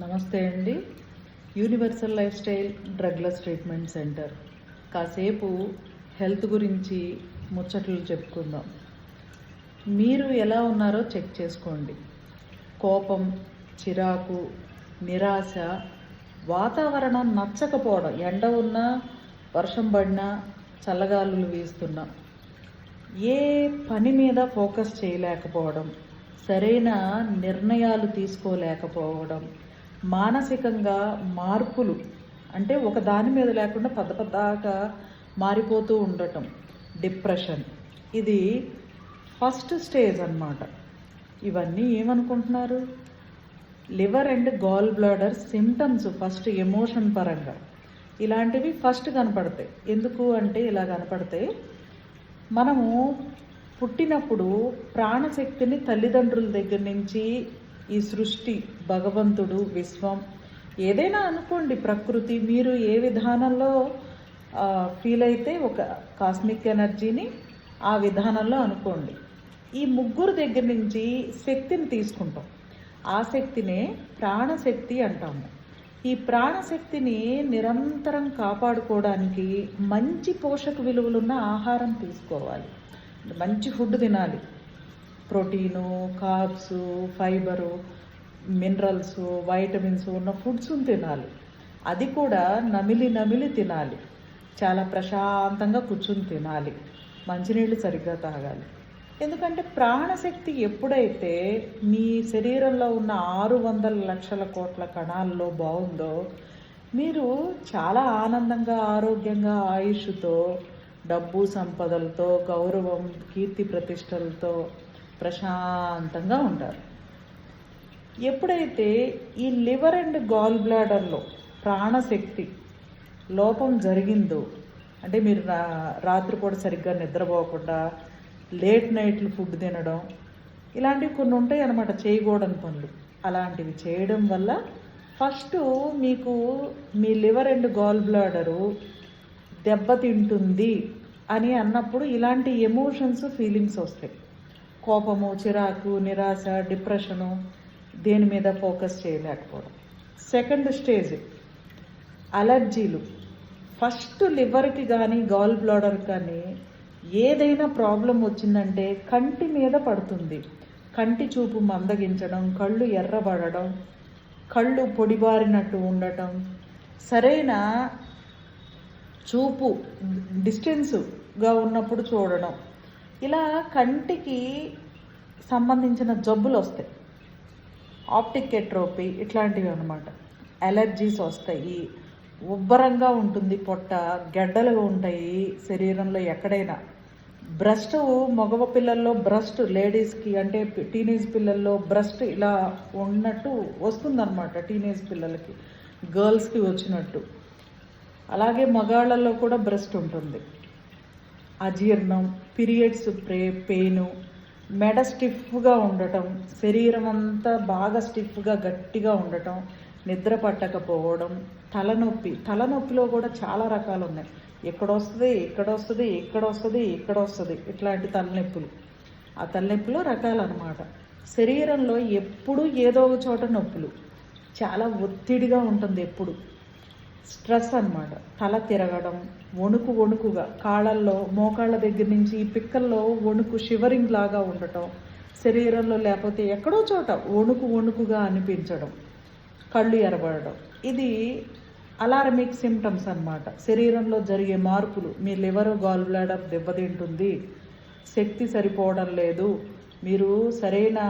నమస్తే అండి. Universal life style drugless treatment center కాసేపు హెల్త్ గురించి ముచ్చట్లు చెప్పుకుందాం. మీరు ఎలా ఉన్నారో చెక్ చేసుకోండి. కోపం చిరాకు నిరాశ వాతావరణం నచ్చకపోవడం ఎండ ఉన్నా వర్షం పడినా చల్లగాలులు వీస్తున్నా ఏ పని మీద ఫోకస్ చేయలేకపోవడం సరైన నిర్ణయాలు తీసుకోలేకపోవడం మానసికంగా మార్పులు అంటే ఒక దాని మీద లేకుండా పెద్ద పెద్దగా మారిపోతూ ఉండటం. డిప్రెషన్. ఇది ఫస్ట్ స్టేజ్ అన్నమాట. ఇవన్నీ ఏమనుకుంటున్నారు? Liver and gall bladder symptoms first emotion పరంగా. ఇలాంటివి ఫస్ట్ కనపడతాయి. ఎందుకు అంటే ఇలా కనపడతాయి? మనము పుట్టినప్పుడు ప్రాణశక్తిని తల్లిదండ్రుల దగ్గర నుంచి ఈ సృష్టి భగవంతుడు విశ్వం. ఏదైనా అనుకోండి ప్రకృతి మీరు ఏ విధానంలో ఫీల్ అయితే ఒక కాస్మిక్ ఎనర్జీని ఆ విధానంలో అనుకోండి. ఈ ముగ్గురు దగ్గర నుంచి శక్తిని తీసుకుంటాం. ఆ శక్తినే ప్రాణశక్తి అంటాము. ఈ ప్రాణశక్తిని నిరంతరం కాపాడుకోవడానికి మంచి పోషక విలువలున్న ఆహారం తీసుకోవాలి. మంచి ఫుడ్ తినాలి. Protein carbs fibre minerals vitamins ఉన్న ఫుడ్స్ని తినాలి. అది కూడా నమిలి నమిలి తినాలి. చాలా ప్రశాంతంగా కూర్చుని తినాలి. మంచినీళ్ళు సరిగ్గా తాగాలి. ఎందుకంటే ప్రాణశక్తి ఎప్పుడైతే మీ శరీరంలో ఉన్న ఆరు వందల లక్షల కోట్ల కణాల్లో బాగుందో మీరు చాలా ఆనందంగా ఆరోగ్యంగా ఆయుష్తో డబ్బు సంపదలతో గౌరవం కీర్తి ప్రతిష్టలతో ప్రశాంతంగా ఉంటారు. ఎప్పుడైతే ఈ లివర్ అండ్ గాల్ బ్లాడర్లో ప్రాణశక్తి లోపం జరిగిందో అంటే మీరు రా రాత్రిపూట సరిగ్గా నిద్రపోకుండా లేట్ నైట్లు ఫుడ్ తినడం ఇలాంటివి కొన్ని ఉంటాయి అన్నమాట చేయకూడని పనులు. అలాంటివి చేయడం వల్ల ఫస్ట్ మీకు మీ లివర్ అండ్ గాల్ బ్లాడరు దెబ్బతింటుంది అని అన్నప్పుడు ఇలాంటి ఎమోషన్స్ ఫీలింగ్స్ వస్తాయి. కోపము చిరాకు నిరాశ డిప్రెషను దేని మీద ఫోకస్ చేయలేకపోవడం. సెకండ్ స్టేజ్ అలర్జీలు. ఫస్ట్ లివర్కి కానీ గాల్ బ్లాడర్ కానీ ఏదైనా ప్రాబ్లం వచ్చిందంటే కంటి మీద పడుతుంది. కంటి చూపు మందగించడం కళ్ళు ఎర్రబడడం కళ్ళు పొడిబారినట్టు ఉండటం. సరైన చూపు డిస్టెన్స్గా ఉన్నప్పుడు చూడడం. ఇలా కంటికి సంబంధించిన జబ్బులు వస్తాయి. ఆప్టిక్ ఎట్రోపీ ఇట్లాంటివి అనమాట అలర్జీస్ వస్తాయి. ఉబ్బరంగా ఉంటుంది పొట్ట గడ్డలు ఉంటాయి శరీరంలో ఎక్కడైనా. బ్రస్ట్ మగవ పిల్లల్లో బ్రస్ట్ లేడీస్కి అంటే టీనేజ్ పిల్లల్లో బ్రస్ట్ ఇలా ఉన్నట్టు వస్తుందన్నమాట టీనేజ్ పిల్లలకి గర్ల్స్కి వచ్చినట్టు. అలాగే మగాళ్ళల్లో కూడా బ్రెస్ట్ ఉంటుంది. అజీర్ణం పీరియడ్స్ ప్రే పెయిన్ మెడ స్టిఫ్గా ఉండటం శరీరం అంతా బాగా స్టిఫ్గా గట్టిగా ఉండటం నిద్ర పట్టకపోవడం తలనొప్పి తలనొప్పిలో కూడా చాలా రకాలు ఉన్నాయి. ఎక్కడ వస్తుంది ఎక్కడొస్తుంది వస్తుంది వస్తుంది ఇక్కడ వస్తుంది ఇట్లాంటి తలనొప్పులు. ఆ తలనొప్పిలో రకాలు అన్నమాట శరీరంలో ఎప్పుడు ఏదో ఒక చోట నొప్పులు. చాలా ఒత్తిడిగా ఉంటుంది ఎప్పుడు. స్ట్రెస్ అనమాట తల తిరగడం వణుకు వణుకుగా కాళ్ళల్లో మోకాళ్ళ దగ్గర నుంచి పిక్కల్లో వణుకు షివరింగ్ లాగా ఉండటం శరీరంలో లేకపోతే ఎక్కడో చోట వణుకు వణుకుగా అనిపించడం కళ్ళు ఎరబడడం. ఇది అలారమిక్ సిమ్టమ్స్ అన్నమాట. శరీరంలో జరిగే మార్పులు మీ లివర్ గాల్ బ్లాడర్ దెబ్బతింటుంది శక్తి సరిపోవడం లేదు మీరు సరైన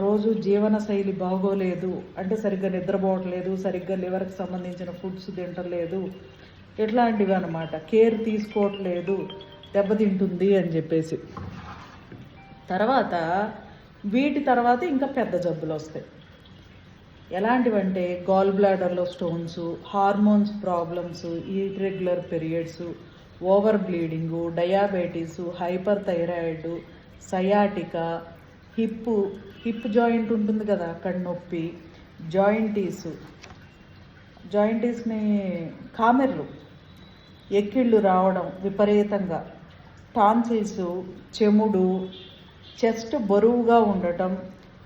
రోజు జీవన శైలి బాగోలేదు అంటే సరిగ్గా నిద్రపోవట్లేదు సరిగ్గా లివర్కి సంబంధించిన ఫుడ్స్ తింటలేదు ఇట్లాంటివి అనమాట కేర్ తీసుకోవట్లేదు దెబ్బతింటుంది అని చెప్పేసి. తర్వాత వీటి తర్వాత ఇంకా పెద్ద జబ్బులు వస్తాయి ఎలాంటివంటే gall బ్లాడర్లో stones hormones problems irregular periods over bleeding diabetes hyper thyroid sciatica hip hip joint ఉంటుంది కదా అక్కడ నొప్పి జాయింటీస్ జాయింటీస్ని కామెర్లు. ఎక్కిళ్ళు రావడం విపరీతంగా. టాన్సిల్స్ చెముడు చెస్ట్ బరువుగా ఉండటం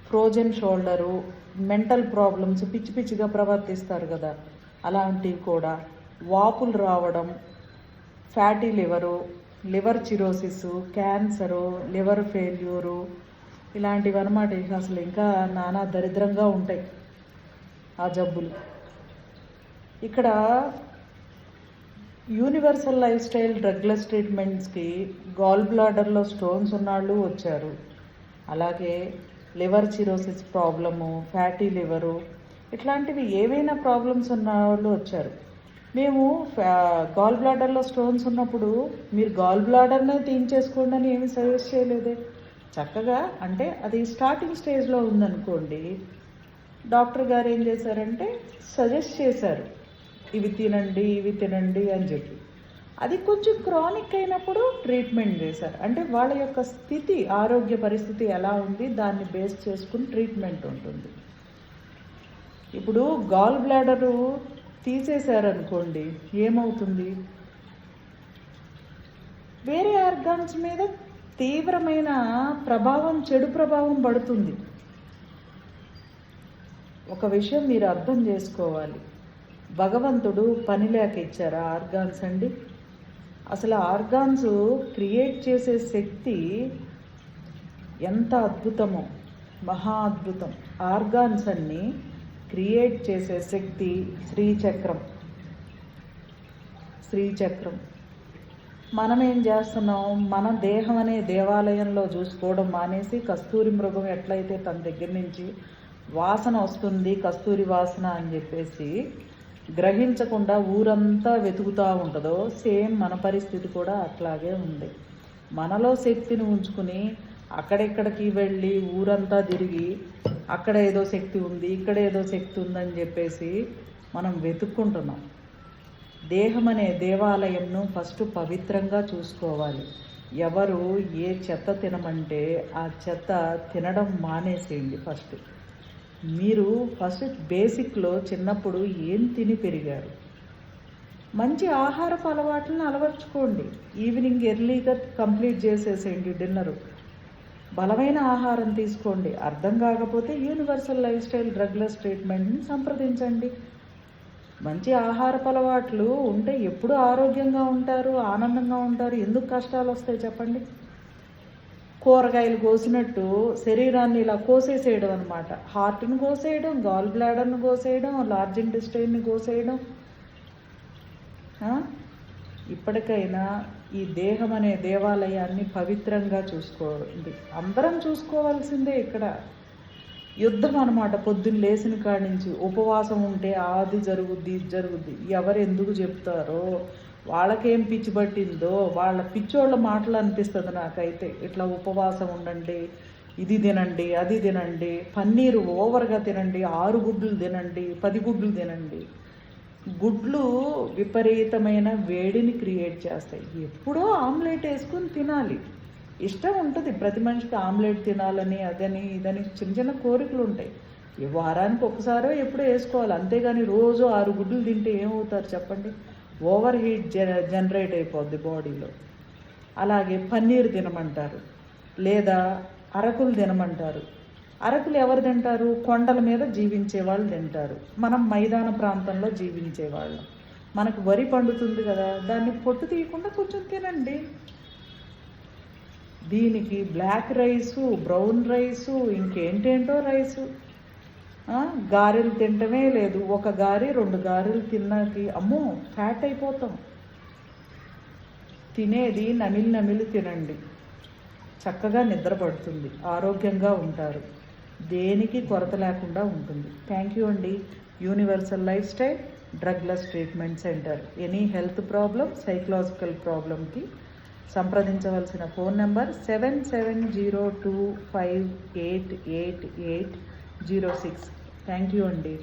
ఫ్రోజన్ షోల్డరు మెంటల్ ప్రాబ్లమ్స్ పిచ్చి పిచ్చిగా ప్రవర్తిస్తారు కదా. అలాంటివి కూడా వాపులు రావడం fatty liver liver cirrhosis cancer liver failure ఇలాంటివి అనమాట అసలు ఇంకా నానా దరిద్రంగా ఉంటాయి ఆ జబ్బులు. ఇక్కడ యూనివర్సల్ లైఫ్ స్టైల్ డ్రగ్లెస్ ట్రీట్మెంట్స్కి గాల్ బ్లాడర్లో స్టోన్స్ ఉన్నాళ్ళు వచ్చారు. అలాగే liver cirrhosis problem fatty liver ఇట్లాంటివి ఏవైనా ప్రాబ్లమ్స్ ఉన్న వాళ్ళు వచ్చారు. మేము గాల్ బ్లాడర్లో స్టోన్స్ ఉన్నప్పుడు మీరు గాల్ బ్లాడర్నే తీయించేసుకోండి అని ఏమి సజెస్ట్ చేయలేదే. చక్కగా అంటే అది స్టార్టింగ్ స్టేజ్లో ఉందనుకోండి డాక్టర్ గారు ఏం చేశారంటే సజెస్ట్ చేశారు. ఇవి తినండి ఇవి తినండి అని చెప్పి. అది కొంచెం క్రానిక్ అయినప్పుడు ట్రీట్మెంట్ చేశారు. అంటే వాళ్ళ యొక్క స్థితి ఆరోగ్య పరిస్థితి ఎలా ఉంది దాన్ని బేస్ చేసుకుని ట్రీట్మెంట్ ఉంటుంది. ఇప్పుడు గాల్ బ్లాడరు తీసేశారనుకోండి ఏమవుతుంది? వేరే ఆర్గాన్స్ మీద తీవ్రమైన ప్రభావం చెడు ప్రభావం పడుతుంది. ఒక విషయం మీరు అర్థం చేసుకోవాలి. భగవంతుడు పని లేక ఇచ్చారా ఆర్గాన్స్ అండి? అసలు ఆర్గాన్స్ క్రియేట్ చేసే శక్తి ఎంత అద్భుతమో మహా అద్భుతం. ఆర్గాన్స్ అన్ని క్రియేట్ చేసే శక్తి శ్రీచక్రం. శ్రీచక్రం. మనం ఏం చేస్తున్నాం? మన దేహం అనే దేవాలయంలో చూసుకోవడం మానేసి కస్తూరి మృగం ఎట్లయితే తన దగ్గర నుంచి వాసన వస్తుంది కస్తూరి వాసన అని చెప్పేసి గ్రహించకుండా ఊరంతా వెతుకుతూ ఉంటుందో సేమ్ మన పరిస్థితి కూడా అట్లాగే ఉంది. మనలో శక్తిని ఉంచుకుని అక్కడెక్కడికి వెళ్ళి ఊరంతా తిరిగి అక్కడ ఏదో శక్తి ఉంది ఇక్కడ ఏదో శక్తి ఉందని చెప్పేసి మనం వెతుక్కుంటున్నాం. దేహం అనే దేవాలయంను ఫస్ట్ పవిత్రంగా చూసుకోవాలి. ఎవరు ఏ చెత్త తినమంటే ఆ చెత్త తినడం మానేసేయండి ఫస్ట్. మీరు ఫస్ట్ బేసిక్లో చిన్నప్పుడు ఏం తిని పెరిగారు? మంచి ఆహారపు అలవాట్లను అలవర్చుకోండి. ఈవినింగ్ ఎర్లీగా కంప్లీట్ చేసేసేయండి డిన్నరు. బలమైన ఆహారం తీసుకోండి. అర్థం కాకపోతే యూనివర్సల్ లైఫ్ స్టైల్ డ్రగ్లెస్ ట్రీట్మెంట్ని సంప్రదించండి. మంచి ఆహారపు అలవాట్లు ఉంటే ఎప్పుడు ఆరోగ్యంగా ఉంటారు ఆనందంగా ఉంటారు ఎందుకు కష్టాలు వస్తాయి చెప్పండి? కూరగాయలు కోసినట్టు శరీరాన్ని ఇలా కోసేసేయడం అనమాట హార్ట్ని కోసేయడం గాల్ బ్లాడర్ని కోసేయడం లార్జ్ ఇంటెస్టైన్ని కోసేయడం. ఇప్పటికైనా ఈ దేహం అనే దేవాలయాన్ని పవిత్రంగా చూసుకోండి అందరం చూసుకోవాల్సిందే ఇక్కడ. యుద్ధం అనమాట పొద్దున్న లేచిన కాడి నుంచి ఉపవాసం ఉంటే అది జరుగుద్ది ఇది జరుగుద్ది. ఎవరు ఎందుకు చెప్తారో వాళ్ళకేం పిచ్చి పట్టిందో వాళ్ళ పిచ్చోళ్ళ మాటలు అనిపిస్తుంది నాకైతే. ఇట్లా ఉపవాసం ఉండండి ఇది తినండి అది తినండి పన్నీరు ఓవర్గా తినండి ఆరు గుడ్లు తినండి పది గుడ్లు తినండి. గుడ్లు విపరీతమైన వేడిని క్రియేట్ చేస్తాయి. ఎప్పుడో ఆమ్లెట్ వేసుకుని తినాలి. ఇష్టం ఉంటుంది. ప్రతి మనిషికి ఆమ్లెట్ తినాలని అదని ఇదని చిన్న చిన్న కోరికలు ఉంటాయి. ఈ వారానికి ఒకసారో ఎప్పుడో వేసుకోవాలి. అంతేగాని రోజు ఆరు గుడ్లు తింటే ఏమవుతారు చెప్పండి? ఓవర్ హీట్ జనరేట్ అయిపోద్ది బాడీలో. అలాగే పన్నీర్ తినమంటారు లేదా అరకులు తినమంటారు. అరకులు ఎవరు తింటారు? కొండల మీద జీవించే వాళ్ళు తింటారు. మనం మైదాన ప్రాంతంలో జీవించే వాళ్ళం. మనకు వరి పండుతుంది కదా దాన్ని పొట్టు తీయకుండా కొంచెం తినండి. దీనికి బ్లాక్ రైసు బ్రౌన్ రైసు ఇంకేంటేంటో రైసు. గారెలు తింటమే లేదు. ఒక గారి రెండు గారెలు తిన్నాకి అమ్మో ఫ్యాట్ అయిపోతాం. తినేది నమిలి నమిలి తినండి. చక్కగా నిద్రపడుతుంది. ఆరోగ్యంగా ఉంటారు. దేనికి కొరత లేకుండా ఉంటుంది. థ్యాంక్ యూ అండి. Universal life style drugless treatment center any health problem psychological ప్రాబ్లంకి సంప్రదించవలసిన phone number seven seven zero two five eight eight eight zero six. Thank you అండి.